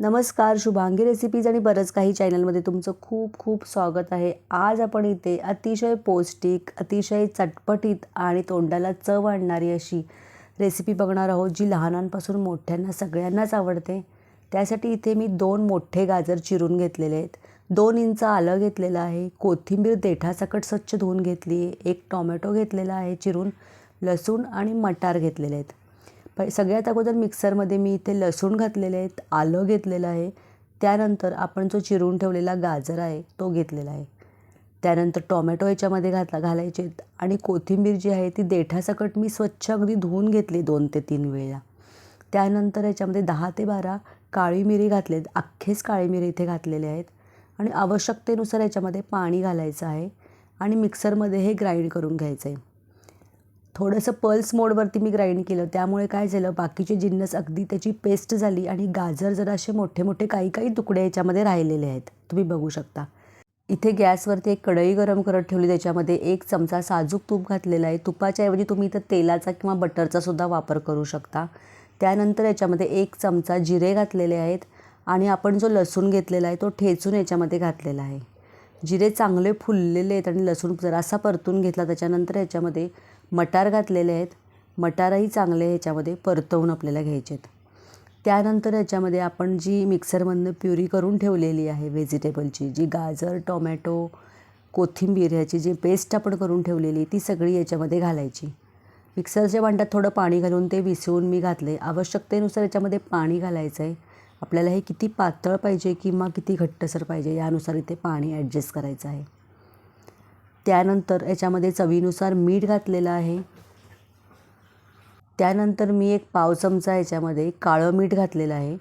नमस्कार शुभांगी रेसिपीज आणि बरंच काही चॅनलमध्ये तुमचं खूप खूप स्वागत आहे. आज आपण इथे अतिशय पौष्टिक अतिशय चटपटीत आणि तोंडाला चव आणणारी अशी रेसिपी बघणार आहोत जी लहानांपासून मोठ्यांना सगळ्यांनाच आवडते. त्यासाठी इथे मी दोन मोठे गाजर चिरून घेतलेले आहेत. दोन इंच आलं घेतलेलं आहे कोथिंबीर देठासकट स्वच्छ धुवून घेतली आहे एक टॉमॅटो घेतलेला आहे चिरून लसूण आणि मटार घेतलेले आहेत. प सगळ्यात अगोदर मिक्सरमध्ये मी इथे लसूण घातलेले आहेत आलं घेतलेलं आहे. त्यानंतर आपण जो चिरून ठेवलेला गाजर आहे तो घेतलेला आहे. त्यानंतर टॉमॅटो याच्यामध्ये घातला घालायचे. आहेत आणि कोथिंबीर जी आहे ती देठासकट मी स्वच्छ अगदी धुवून घेतली दोन ते तीन वेळा. त्यानंतर याच्यामध्ये दहा ते बारा काळी मिरी घातलेत अख्खेच काळी मिरी इथे घातलेले आहेत. आणि आवश्यकतेनुसार याच्यामध्ये पाणी घालायचं आहे. आणि मिक्सरमध्ये हे ग्राइंड करून घ्यायचं आहे. थोडंसं पल्स मोडवरती मी ग्राइंड केलं. त्यामुळे काय झालं बाकीचे जिन्नस अगदी त्याची पेस्ट झाली आणि गाजर जरा असे मोठे मोठे काही काही तुकडे याच्यामध्ये राहिलेले आहेत. तुम्ही बघू शकता. इथे गॅसवरती एक कढई गरम करत ठेवली. त्याच्यामध्ये एक चमचा साजूक तूप घातलेला आहे. तुपाच्या ऐवजी तुम्ही इथं तेलाचा किंवा बटरचा सुद्धा वापर करू शकता. त्यानंतर याच्यामध्ये एक चमचा जिरे घातलेले आहेत आणि आपण जो लसूण घेतलेला आहे तो ठेचून याच्यामध्ये घातलेला आहे. जिरे चांगले फुललेले आहेत आणि लसूण जरासा परतून घेतला. त्याच्यानंतर याच्यामध्ये मटार घातलेले आहेत. मटारही चांगले ह्याच्यामध्ये परतवून आपल्याला घ्यायचे आहेत. त्यानंतर याच्यामध्ये आपण जी मिक्सरमधनं प्युरी करून ठेवलेली आहे व्हेजिटेबलची जी गाजर टोमॅटो कोथिंबीर ह्याची जी पेस्ट आपण करून ठेवलेली ती सगळी याच्यामध्ये घालायची. मिक्सरच्या भांड्यात थोडं पाणी घालून ते विसळून मी घातले आवश्यकतेनुसार याच्यामध्ये पाणी घालायचं आहे आपल्याला हे किती पातळ पाहिजे किंवा किती घट्टसर पाहिजे यानुसार इथे पाणी ॲडजस्ट करायचं आहे. त्यानंतर याच्यामध्ये चवीनुसार मीठ घातलेलं आहे. त्यानंतर मी एक पाव चमचा याच्यामध्ये काळं मीठ घातलेलं आहे.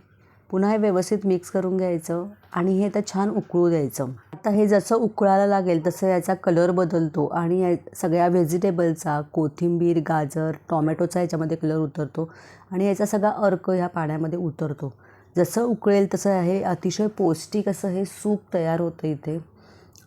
पुन्हा हे व्यवस्थित मिक्स करून घ्यायचं आणि हे तर छान उकळू द्यायचं. आता हे जसं उकळायला लागेल तसं याचा कलर बदलतो आणि या सगळ्या व्हेजिटेबलचा कोथिंबीर गाजर टॉमॅटोचा याच्यामध्ये कलर उतरतो आणि याचा सगळा अर्क ह्या पाण्यामध्ये उतरतो. जसं उकळेल तसं हे अतिशय पौष्टिक असं हे सूप तयार होतं इथे.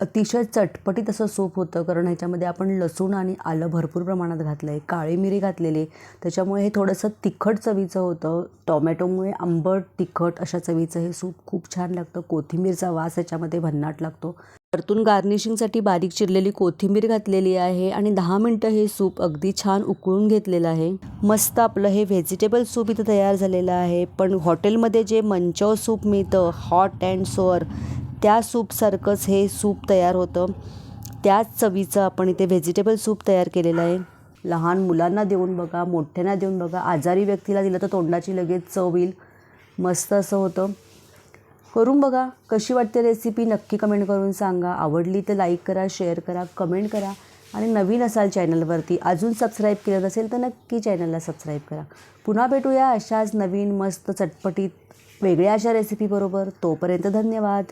अतिशय चटपटीत असं सूप होतं कारण ह्याच्यामध्ये आपण लसूण आणि आलं भरपूर प्रमाणात घातलं आहे काळी मिरी घातलेली. त्याच्यामुळे हे थोडंसं तिखट चवीचं होतं. टॉमॅटोमुळे आंबट तिखट अशा चवीचं हे सूप खूप छान लागतं. कोथिंबीरचा वास याच्यामध्ये भन्नाट लागतो. वरतून गार्निशिंगसाठी बारीक चिरलेली कोथिंबीर घातलेली आहे आणि दहा मिनटं हे सूप अगदी छान उकळून घेतलेलं आहे. मस्त आपलं हे व्हेजिटेबल सूप इथं तयार झालेलं आहे. पण हॉटेलमध्ये जे मंचाव सूप मिळतं हॉट अँड सोअर त्या सूपसारखंच हे सूप तयार होतं. त्याच चवीचं आपण इथे व्हेजिटेबल सूप तयार केलेलं आहे. लहान मुलांना देऊन बघा मोठ्यांना देऊन बघा. आजारी व्यक्तीला दिलं तर तोंडाची लगेच चव येईल. मस्त असं होतं. करून बघा कशी वाटते रेसिपी नक्की कमेंट करून सांगा. आवडली तर लाईक करा शेअर करा कमेंट करा. आणि नवीन असाल चॅनलवरती अजून सबस्क्राईब केलं नसेल तर नक्की चॅनलला सबस्क्राईब करा. पुन्हा भेटूया अशाच नवीन मस्त चटपटीत वेगळ्या अशा रेसिपीबरोबर तोपर्यंत धन्यवाद.